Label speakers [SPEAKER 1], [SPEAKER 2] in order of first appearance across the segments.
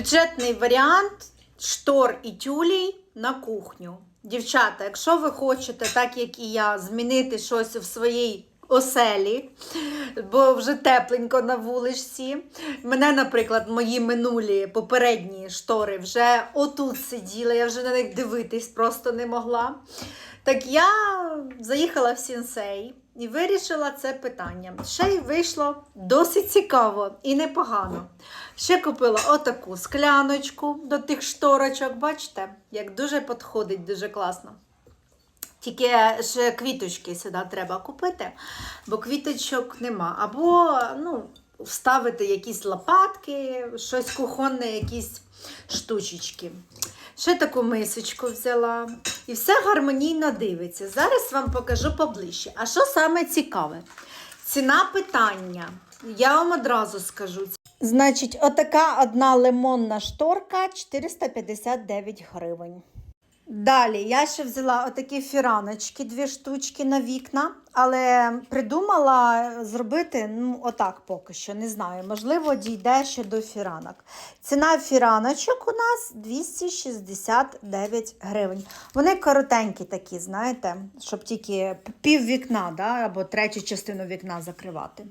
[SPEAKER 1] Бюджетний варіант штор і тюлей на кухню. Дівчата, якщо ви хочете, так як і я, змінити щось в своїй оселі, бо вже тепленько на вуличці. Мене, наприклад, мої минулі попередні штори вже отут сиділи, я вже на них дивитись просто не могла. Так я заїхала в Сінсей і вирішила це питання. Ще й вийшло досить цікаво і непогано. Ще купила отаку скляночку до тих шторочок. Бачите, як дуже підходить, дуже класно. Тільки ще квіточки сюди треба купити, бо квіточок нема. Або ну, вставити якісь лопатки, щось кухонне, якісь штучечки. Ще таку мисочку взяла. І все гармонійно дивиться. Зараз вам покажу поближче. А що саме цікаве? Ціна питання. Я вам одразу скажу. Значить, отака одна лимонна шторка 459 гривень. Далі я ще взяла отакі фіраночки, дві штучки на вікна, але придумала зробити ну, отак поки що, не знаю. Можливо, дійде ще до фіранок. Ціна фіраночок у нас 269 гривень. Вони коротенькі такі, знаєте, щоб тільки пів вікна да, або третю частину вікна закривати.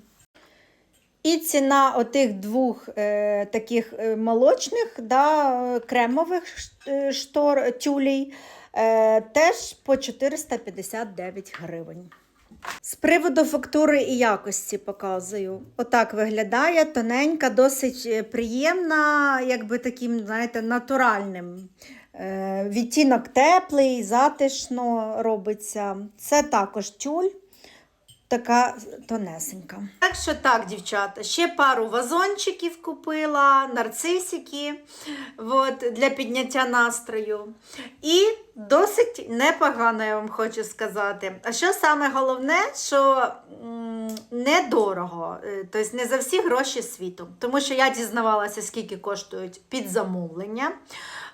[SPEAKER 1] І ціна отих двох е, таких е, молочних, да, кремових е, штор тюлей е, теж по 459 гривень. З приводу фактури і якості показую. Отак виглядає тоненька, досить е, приємна, якби таким, знаєте, натуральним. Е, Відтінок теплий, затишно робиться. Це також тюль така тонесенька. Так що так, дівчата, ще пару вазончиків купила, нарцисики от, для підняття настрою. І досить непогано, я вам хочу сказати. А що саме головне, що недорого, е, тобто не за всі гроші світу. Тому що я дізнавалася, скільки коштують під замовлення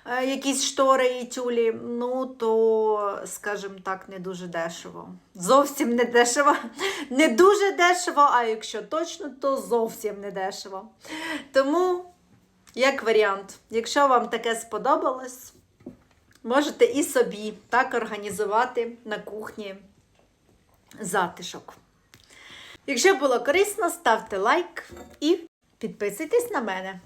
[SPEAKER 1] е, якісь штори і тюлі, ну то, скажімо так, не дуже дешево. Зовсім не дешево. Не дуже дешево, а якщо точно, то зовсім не дешево. Тому, як варіант, якщо вам таке сподобалось, можете і собі так організувати на кухні затишок. Якщо було корисно, ставте лайк і підписуйтесь на мене.